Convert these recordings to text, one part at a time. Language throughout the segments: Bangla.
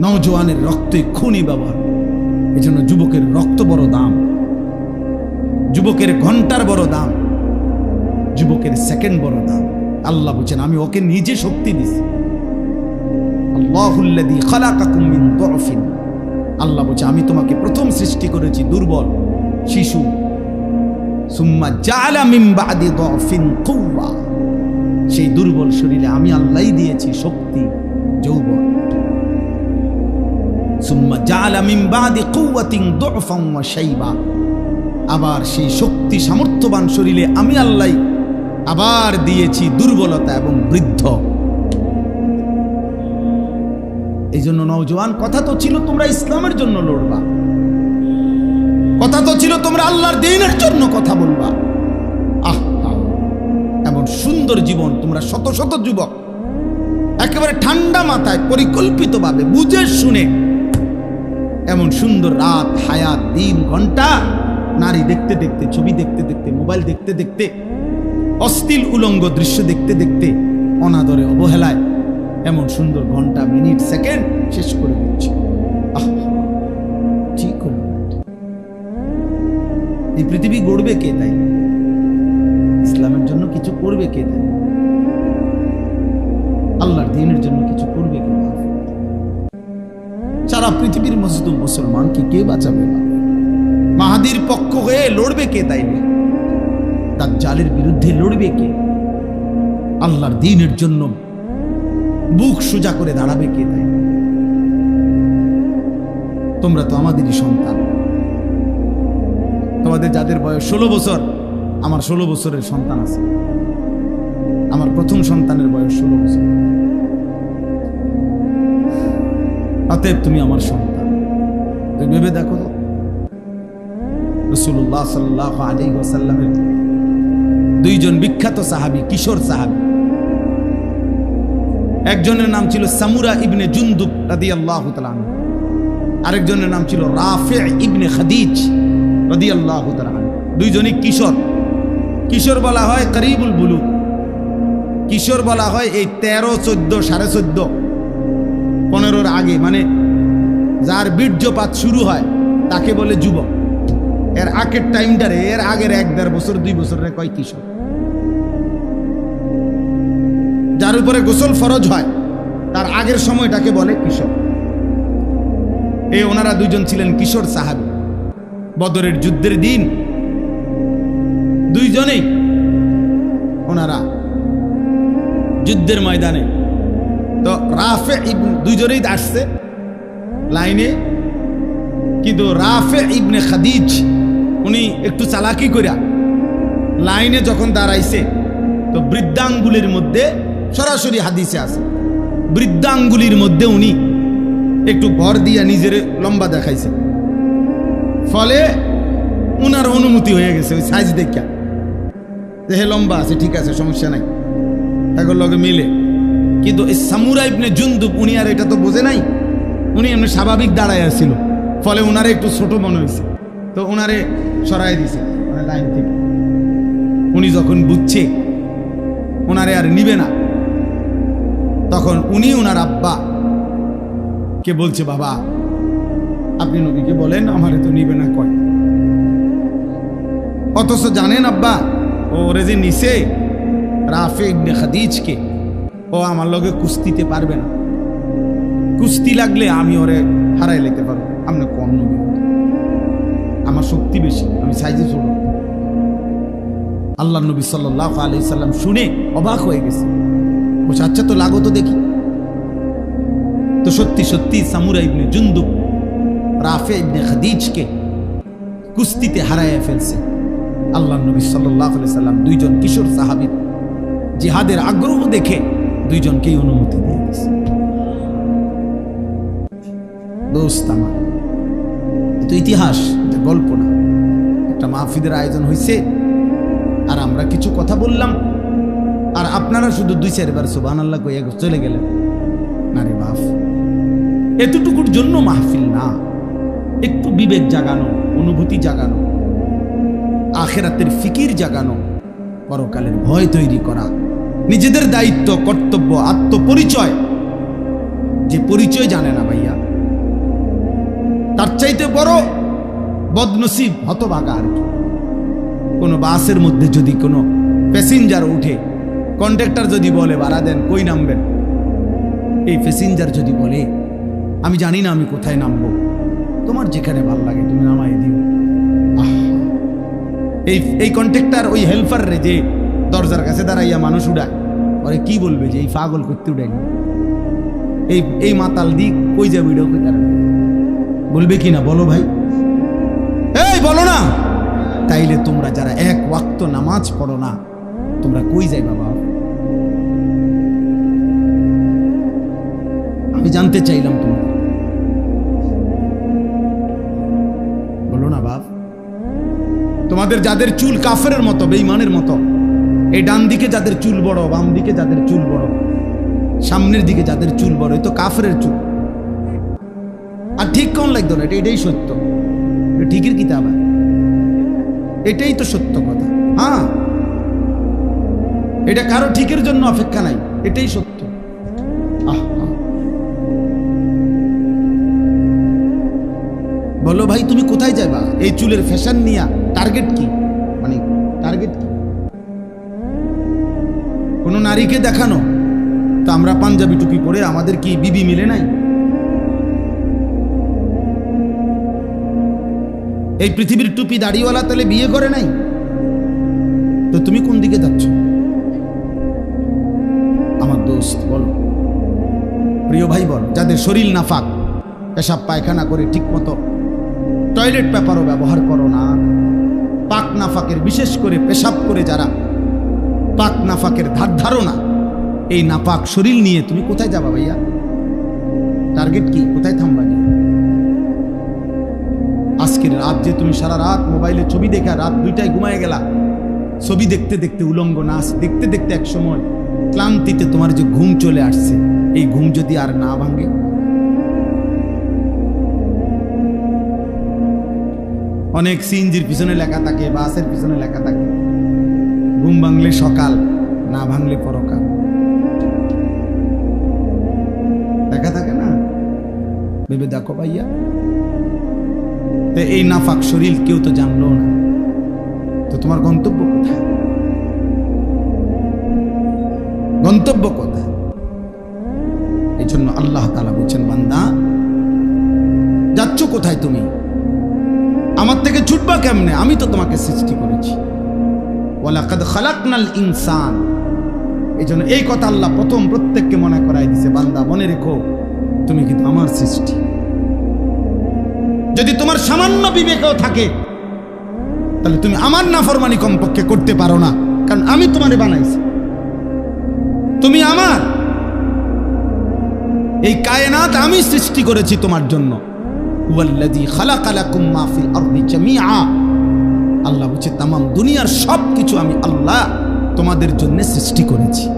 নওজোয়ানের রক্তই খুনি ব্যবহার। এই জন্য যুবকের রক্ত বড় দাম। যুবকের ঘণ্টার বড় দাম। যুবকের সেকেন্ড বড় দাম। আল্লাহ বলছেন, আমি ওকে নিজে শক্তি দিছি। আল্লাহ বলছে, আমি তোমাকে প্রথম সৃষ্টি করেছি দুর্বল, শিশু। সেই দুর্বল শরীরে আমি আল্লাহই দিয়েছি শক্তি, যৌবন। আবার সেই শক্তি সামর্থ্যবান শরীরে আমি আল্লাহ আবার দিয়েছি দুর্বলতা এবং বৃদ্ধ। এই জন্য নওজোয়ান কথা তো ছিল তোমরা ইসলামের জন্য লড়বা। কথা তো ছিল তোমরা আল্লাহর দিনের জন্য কথা বলবা। আহ, এমন সুন্দর জীবন তোমরা শত শত যুবক। একেবারে ঠান্ডা মাথায় পরিকল্পিতভাবে বুঝে শুনে এমন সুন্দর রাত, হায়াত, দিন, ঘণ্টা। নারী দেখতে দেখতে, ছবি দেখতে দেখতে, মোবাইল দেখতে দেখতে অস্থিল উলঙ্গ দৃশ্য দেখতে দেখতে, অনাদরে অবহেলায়, এমন সুন্দর ঘণ্টা, মিনিট, সেকেন্ড শেষ করে দিচ্ছে। ঠিক এই পৃথিবী গড়বে কে তাই? ইসলামের জন্য কিছু করবে কে তাই? আল্লাহর দিনের জন্য কিছু করবে কে? সারা পৃথিবীর মজদুম মুসলমানকে কে বাঁচাবে? মাহাদির পক্ষ হয়ে লড়বে কে তাইলে? তার জালের বিরুদ্ধে লড়বে কে? আল্লাহর দিনের জন্য বুক সোজা করে দাঁড়াবে কে তাই তোমরা তো আমাদেরই সন্তান। তোমাদের যাদের বয়স ষোলো বছর, আমার ষোলো বছরের সন্তান আছে। আমার প্রথম সন্তানের বয়স ষোলো বছর। অতএব তুমি আমার সন্তান। তুমি ভেবে দেখো তো। রসুল্লাহ সাল্লাহ আলী ওসাল্লামের দুইজন বিখ্যাত সাহাবি, কিশোর সাহাবি। একজনের নাম ছিল সামুরা ইবনে জুন্দুব রাদি আল্লাহ আরেকজনের নাম ছিল রাফে ইবনে খাদিজ রাদি আল্লাহ দুইজনই কিশোর। কিশোর বলা হয় করিবুল বুলু কিশোর বলা হয় এই তেরো, চোদ্দ, সাড়ে চোদ্দ। পনেরোর আগে মানে যার বীর্যপাত শুরু হয়, তাকে বলে যুবক। এর আগের টাইমটারে এর আগের এক দেড় বছর, দুই বছরের কয় কিশোর। যার উপরে গোসল ফরজ হয়, তার আগের সময়টাকে বলে কিশোর। এ ওনারা দুইজন ছিলেন কিশোর সাহাবি। বদরের যুদ্ধের দিন, দুইজনেই ওনারা যুদ্ধের ময়দানে তো রাফে ইবনে, দুইজনেই আসছে লাইনে। কিন্তু রাফে ইবনে খাদিজ, উনি একটু চালাকি করিয়া লাইনে যখন দাঁড়াইছে, তো বৃদ্ধাঙ্গুলির মধ্যে, সরাসরি হাদিসে আছে, বৃদ্ধাঙ্গুলির মধ্যে উনি একটু ভর দিয়া নিজের লম্বা দেখাইছে। ফলে উনার অনুমতি হয়ে গেছে ওই সাইজ দেখা যে হে লম্বা আছে, ঠিক আছে, সমস্যা নাই। এখন লগে মিলে। কিন্তু এই সামুরা ইবনে জুন্দুব, উনি আর এটা তো বোঝে নাই? উনি এমনি স্বাভাবিক দাঁড়ায় আসছিল ফলে ওনারে একটু ছোট মনে হয়েছে তো ওনারে সরাই দিছে মানে লাইন থেকে। উনি যখন বুঝছে ওনারে আর নিবে না, তখন উনি ওনার আব্বা কে বলছে, বাবা, আপনি নবীকে বলেন, আমারে তো নিবে না, কয়? অথচ জানেন আব্বা, ও ওরে যে নিছে রাফে ইবনে খাদিজকে। ও আমার লগে কুস্তিতে পারবে না। কুস্তি লাগলে আমি ওরে হারাই লেতে পারব। আপনি কম নবী? আমার শক্তি বেশি, আমি সাইজে ছোট। আল্লাহ নবী সাল্লাহ আলি সাল্লাম শুনে অবাক হয়ে গেছে। বলছে আচ্ছা তো লাগো তো দেখি। তো সত্যি সত্যি সামুরা ইবনে জুন্দুব রাফে ইবনে খাদিজকে কুস্তিতে হারাইয়া ফেলছে। আল্লাহ নবী সাল্লাহ সাল্লাম দুইজন কিশোর সাহাবিদ জিহাদের আগ্রহ দেখে দুইজনকেই অনুমতি দিয়ে দিয়েছে দোস্ত আমার, এ তো ইতিহাস, এটা গল্প না। একটা মাহফিদের আয়োজন হয়েছে আর আমরা কিছু কথা বললাম, আর আপনারা শুধু দুই চারবার সোবান আল্লাহ কইয়া চলে গেলেন। না রে এতটুকুর জন্য মাহফিল না। একটু বিবেক জাগানো, অনুভূতি জাগানো, আখেরাতের ফিকির জাগানো, পরকালের ভয় তৈরি করা নিজেদের দায়িত্ব, কর্তব্য, আত্মপরিচয়। যে পরিচয় জানে না ভাইয়া। তার চাইতে বড় বদনসিব, হতভাগা আর কি। কোনো বাসের মধ্যে যদি কোনো প্যাসেঞ্জার উঠে কন্ট্রাক্টর যদি বলে, ভাড়া দেন, কই নামবেন? এই প্যাসেঞ্জার যদি বলে, আমি জানি না আমি কোথায় নামবো। তোমার যেখানে ভালো লাগে, তুমি নামাই দিও! এই এই কন্ট্রাক্টর ওই হেল্পার রে যে দরজার কাছে দাঁড়াইয়া মানুষ উড়ায়। ওরে কি বলবে যে এই পাগল করতে উড়াইনি এই এই মাতাল দিক কই যাবে এটাও বলবে কি না? বলো ভাই। এই, বলো না। তাইলে তোমরা যারা এক ওয়াক্ত নামাজ পড়ো না, তোমরা কই যাই বাবা আমি জানতে চাইলাম তোমাদের। বলো না বাপ। তোমাদের যাদের চুল কাফের মতো বেইমানের মতো এই ডান দিকে যাদের চুল বড়, বাম দিকে যাদের চুল বড়, সামনের দিকে যাদের চুল বড়, এই তো কাফের চুল। আর ঠিক কোন লাগতো না এটা এটাই সত্য। ঠিকের কিতাব এটাই তো সত্য কথা। হ্যাঁ। এটা কারও ঠিকের জন্য অপেক্ষা নাই, এটাই সত্য। আহ। বলো ভাই, তুমি কোথায় যাবা? এই চুলের ফ্যাশন নিয়া টার্গেট কি? কোনো নারীকে দেখানো? তো আমরা পাঞ্জাবি টুপি পরে আমাদের কি বিবি মিলে নাই? এই পৃথিবীর টুপি দাড়িওয়ালা তাহলে বিয়ে করে নাই? তো তুমি কোন দিকে যাচ্ছ? আমার দোস্ত, বলো। প্রিয় ভাই, বল, যাদের শরীর নাফাক, পেশাব পায়খানা করে ঠিক মতো টয়লেট পেপারও ব্যবহার করো না। পাক নাফাকের, বিশেষ করে পেশাব করে যারা পাক নাফাকের ধার ধারণা। এই নাপাক শরীর নিয়ে তুমি কোথায় যাবা ভাইয়া? টার্গেট কি? কোথায় থামবা গিয়ে? আজকের রাত যে তুমি সারা রাত মোবাইলে ছবি দেখা, রাত দুইটায় ঘুমায় গেলা। ছবি দেখতে দেখতে উলঙ্গ নাচ, দেখতে দেখতে এক সময় ক্লান্তিতে তোমার যে ঘুম চলে আসছে, এই ঘুম যদি আর না ভাঙে? অনেক সিএনজির পিছনে লেখা থাকে, বাসের পিছনে লেখা থাকে। ঘুম ভাঙলে সকাল, না ভাঙলে পরকাল। লেখা থাকে না? ভেবে দেখো ভাইয়া। এই নাফাক শরীর কেউ তো জানলো না। তো তোমার গন্তব্য কোথায়? গন্তব্য কোথায়? এই জন্য আল্লাহ তালা বলছেন, বান্দা, যাচ্ছ কোথায় তুমি? আমার থেকে ছুটবা কেমনে? আমি তো তোমাকে সৃষ্টি করেছি। ওয়ালাকাদ খালাকনাল ইনসান। এই এই কথা আল্লাহ প্রথম প্রত্যেককে মনে করাই দিছে, বান্দা, মনে রেখো, তুমি কিন্তু আমার সৃষ্টি। যদি তোমার সামান্য বিবেকও থাকে, তাহলে তুমি আমার নাফরমানি কমপক্ষে করতে পারো না, কারণ আমি তোমারে বানাইছি। তুমি আমার। এই কায়নাত আমি সৃষ্টি করেছি তোমার জন্য। হুয়াল্লাযী খালাকা লাকুম মা ফিল আরদি জামিআ। আল্লাহ বলছে, তামাম দুনিয়ার সব কিছু আমি আল্লাহ তোমাদের জন্য সৃষ্টি করেছি।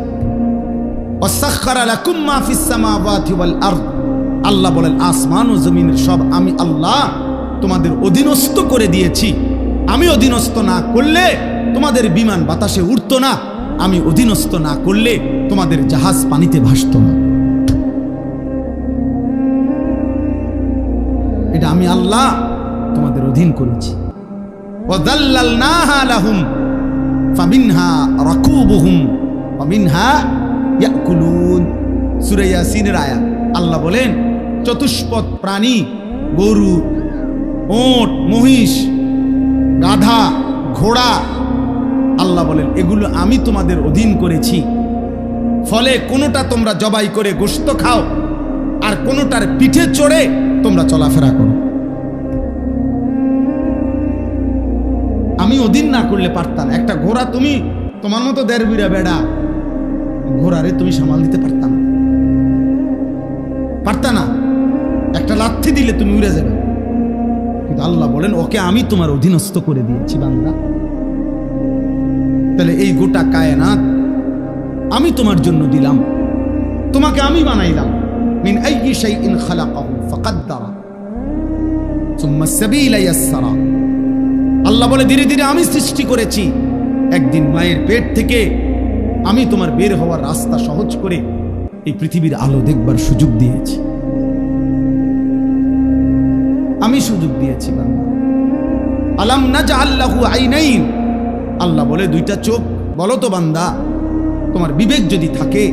আল্লাহ বলেন, আসমান ও জমিনের সব আমি আল্লাহ তোমাদের অধীনস্থ করে দিয়েছি। আমি অধীনস্থ না করলে তোমাদের বিমান বাতাসে উঠতো না। আমি অধীনস্থ না করলে তোমাদের জাহাজ পানিতে ভাসত না। এটা আমি আল্লাহ তোমাদের অধীন করেছি। وَذَلَّلْنَاهَا لَهُمْ فَمِنْهَا رَكُوبُهُمْ وَمِنْهَا يَأْكُلُونَ সূরা ইয়াসিনের আয়াত আল্লাহ বলেন চতুষ্পদ প্রাণী গরু ওট মহিষ গাধা ঘোড়া আল্লাহ বলেন এগুলো আমি তোমাদের অধীন করেছি ফলে কোনোটা তোমরা জবাই করে গোশত খাও আর কোনোটার পিঠে চড়ে তোমরা চলাফেরা করো আমি অধীন না করলে পারতাম। একটা ঘোড়া তুমি, তোমার মতো দেড় বিড়া বেড়া, ঘোড়ারে তুমি সামাল দিতে পারতাম। পারতা না? একটা লাথি দিলে তুমি উড়ে যাবে। কিন্তু আল্লাহ বলেন, ওকে আমি তোমার অধীনস্থ করে দিয়েছি, বান্দা। তাহলে এই গোটা কায়নাত আমি তোমার জন্য দিলাম। তোমাকে আমি বানাইলাম। মিন আইয়ি শাইইন খালাকাহু ফাকাদ্দারা। সুম্মা সাবিলা ইয়াসসারা। আল্লাহ বলে, ধীরে ধীরে আমি সৃষ্টি করেছি। একদিন মায়ের পেট থেকে আমি তোমার বের হওয়ার রাস্তা সহজ করে এই পৃথিবীর আলো দেখবার সুযোগ দিয়েছি। আমি সুযোগ দিয়েছি আলাম না যা আল্লাহু আইনাইন। আল্লাহ বলে, দুইটা চোখ, বলো তো বান্দা, তোমার বিবেক যদি থাকে,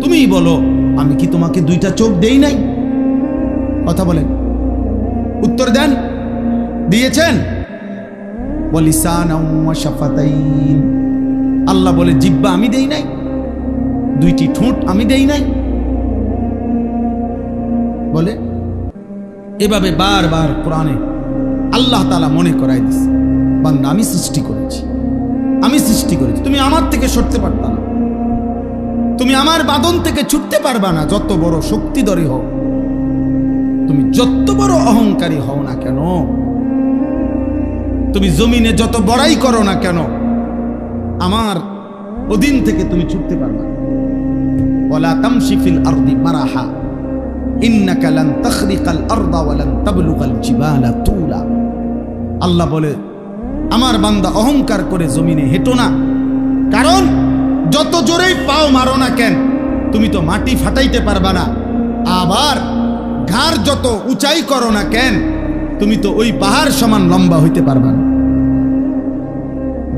তুমিই বলো, আমি কি তোমাকে দুইটা চোখ দেই নাই? কথা বলেন। উত্তর দেন, দিয়েছেন। আল্লাহ বলে, জিব্বা আমি দেই নাই, দুইটি ঠোঁট আমি দেই নাই। বলে, এভাবে বারবার কোরআনে আল্লাহ তালা মনে করাই দিস বান্দা, আমি সৃষ্টি করেছি, আমি সৃষ্টি করেছি, তুমি আমার থেকে সরতে পারবা না। তুমি আমার বাদন থেকে ছুটতে পারবা না, যত বড় শক্তিধরী হও, তুমি যত বড় অহংকারী হও না কেন? তুমি জমিনে যত বড়াই করো না কেন, আমার অধীন থেকে তুমি ছুটতে পারবা না। ওয়ালা তামশি ফিল আরদি মারাহা, ইন্নাকা লান তাখরিকাল আরদা ওয়া লান তাবলুগাল জিবালা তুলা। আল্লাহ বলে, আমার বান্দা অহংকার করে জমিনে হেঁটো না। কারণ, যত জোরেই পাও মারো না কেন, তুমি তো মাটি ফাটাইতে পারবা না। আবার ঘাড় যত উঁচাই করো না কেন তুমি তো ওই পাহাড় সমান লম্বা হইতে পারবা না।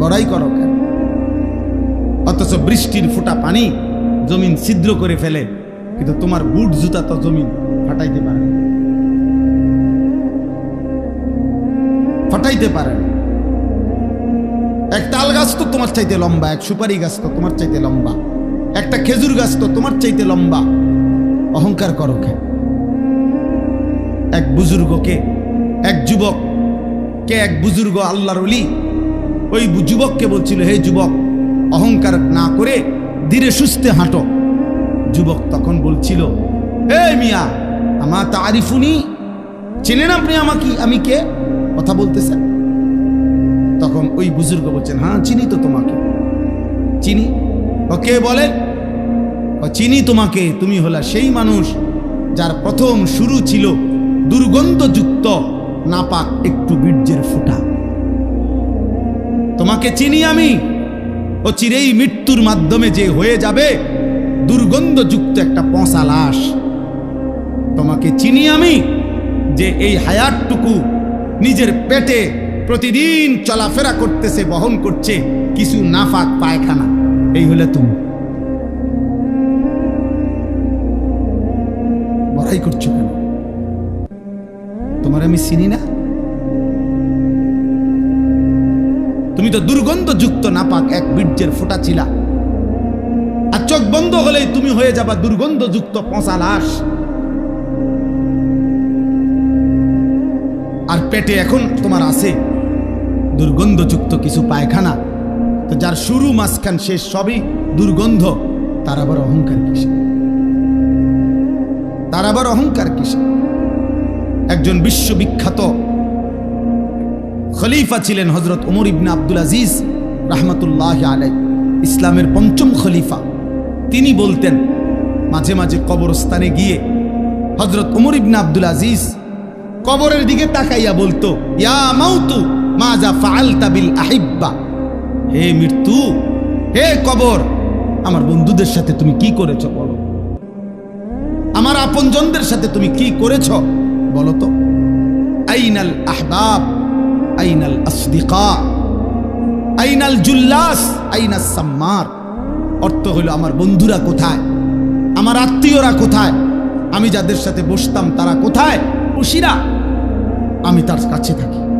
বড়াই করো কেন? অথচ বৃষ্টির ফুটা পানি জমিন ছিদ্র করে ফেলে, কিন্তু তোমার বুট জুতা তো জমিন ফাটাইতে পারে ফাটাইতে পারে। এক তাল গাছ তো তোমার চাইতে লম্বা, এক সুপারি গাছ তো তোমার চাইতে লম্বা, একটা খেজুর গাছ তো তোমার চাইতে লম্বা। অহংকার করো কেন? এক বুজুর্গকে এক যুবক, কে এক বুজুর্গ আল্লাহর অলি ওই যুবককে বলছিল, হে যুবক, অহংকার না করে ধীরে সুস্থে হাঁটো। যুবক তখন বলছিল হে মিয়া, আমা তারিফুনি চেনেন আপনি আমাকে, আমি কে? কথা বলতেছেন তখন ওই বুজুর্গ বলছেন হ্যাঁ চিনি তো তোমাকে। চিনি? ও কে বলেন ও, চিনি তোমাকে, তুমি হলা সেই মানুষ যার প্রথম শুরু ছিল দুর্গন্ধযুক্ত নাপাক একটু বীর্যের ফুটা। তোমাকে চিনি আমি, ও চিরেই মৃত্যুর মাধ্যমে যে হয়ে যাবে, দুর্গন্ধযুক্ত একটা পচা লাশ। তোমাকে চিনি আমি, যে এই হায়াতটুকু নিজের পেটে প্রতিদিন চলাফেরা করতেছে, বহন করছে, কিছু নাফাক পায়খানা। এই হলে তুমি। বড়াই করছ কেন? তোমার আমি চিনি না। তুমি তো দুর্গন্ধযুক্ত নাপাক এক বীর্যের ফোঁটা ছিলা আর চোখ বন্ধ হলেই তুমি হয়ে যাবা দুর্গন্ধযুক্ত পচা লাশ। আর পেটে এখন তোমার আছে দুর্গন্ধযুক্ত কিছু পায়খানা। তো যার শুরু মাঝখান শেষ সবই দুর্গন্ধ, তার আবার অহংকার কিসে তার আবার অহংকার কিসে একজন বিশ্ববিখ্যাত খলিফা ছিলেন হজরত ওমর ইবনে আব্দুল আজিজ রাহমাতুল্লাহ আলাই ইসলামের পঞ্চম খলিফা। তিনি বলতেন, মাঝে মাঝে কবরস্থানে গিয়ে হজরত ওমর ইবনে আব্দুল আজিজ কবরের দিকে তাকাইয়া বলতো, ইয়া মাউতু মাজা ফাআলতা বিল আহিব্বা? হে মৃত্যু, হে কবর, আমার বন্ধুদের সাথে তুমি কি করেছ বলো? আমার আপনজনদের সাথে তুমি কি করেছ? বলো তো আইনাল আহবাব, আইনাল আসদিকা, আইনাল জুল্লাস আইনাল সাম্মার। অর্থ হলো আমার বন্ধুরা কোথায়? আমার আত্মীয়রা কোথায়? আমি যাদের সাথে বসতাম তারা কোথায়? খুশিরা? আমি তার কাছে থাকি।